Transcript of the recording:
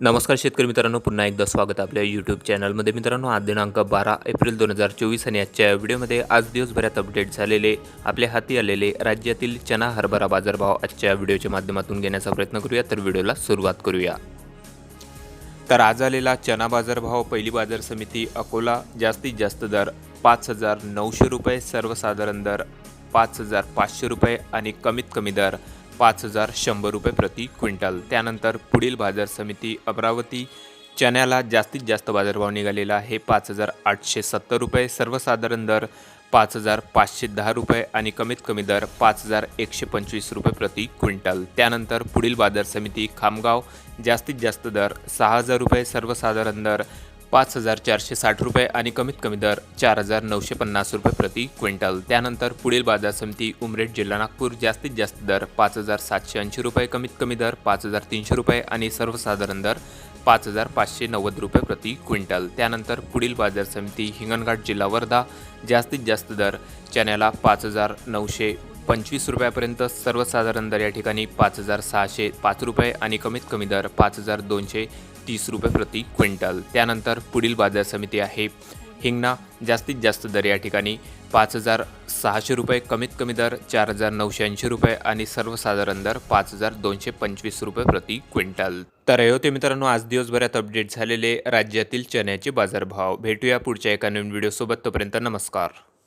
नमस्कार शेतकरी मित्रांनो पुन्हा एकदा स्वागत आपल्या यूट्यूब चॅनलमध्ये मित्रांनो आज दिनांक बारा एप्रिल दोन हजार चोवीस आणि आजच्या व्हिडिओमध्ये आज दिवसभरात अपडेट झालेले आपल्या हाती आलेले राज्यातील चना हरभरा बाजारभाव आजच्या व्हिडिओच्या माध्यमातून घेण्याचा प्रयत्न करूया तर व्हिडिओला सुरुवात करूया. तर आज आलेला चना बाजारभाव पहिली बाजार समिती अकोला जास्तीत जास्त दर पाच हजार नऊशे रुपये सर्वसाधारण दर पाच हजार पाचशे रुपये आणि कमीत कमी दर पाच हजार शंभर रुपये प्रति क्विंटल. त्यानंतर पुढील बाजार समिती अमरावती चण्याला जास्तीत जास्त बाजारभाव निघालेला आहे. पाच हजार आठशे सत्तर रुपये सर्वसाधारण दर पाच हजार पाचशे दहा रुपये आणि कमीत कमी दर पाच हजार एकशे पंचवीस रुपये प्रति क्विंटल. त्यानंतर पुढील बाजार समिती खामगाव जास्तीत जास्त दर सहा हजार रुपये सर्वसाधारण दर पाच हजार चारशे साठ रुपये आणि कमीत कमी दर चार हजार नऊशे पन्नास रुपये प्रति क्विंटल. त्यानंतर पुढील बाजार समिती उमरेड जिल्हा नागपूर जास्तीत जास्त दर पाच हजार सातशे ऐंशी रुपये कमीत कमी दर पाच हजार तीनशे रुपये आणि सर्वसाधारण दर पाच हजार पाचशे नव्वद रुपये प्रति क्विंटल. त्यानंतर पुढील बाजार समिती हिंगणघाट जिल्हा वर्धा जास्तीत जास्त दर चण्याला पाच हजार नऊशे पंचवीस रुपयापर्यंत सर्वसाधारण दर या ठिकाणी पाच हजार सहाशे पाच रुपये आणि कमीत कमी दर पाच हजार दोनशे तीस रुपये प्रति क्विंटल. त्यानंतर पुढील बाजार समिती आहे हिंगणा. जास्तीत जास्त दर या ठिकाणी पाच हजार सहाशे रुपये कमीत कमी दर चार हजार नऊशे ऐंशी रुपये आणि सर्वसाधारण दर पाच हजार दोनशे पंचवीस रुपये प्रति क्विंटल. तर हे होते मित्रांनो आज दिवसभरात अपडेट झालेले राज्यातील चण्याचे बाजारभाव. भेटूया पुढच्या एका नवीन व्हिडिओसोबत. तोपर्यंत नमस्कार.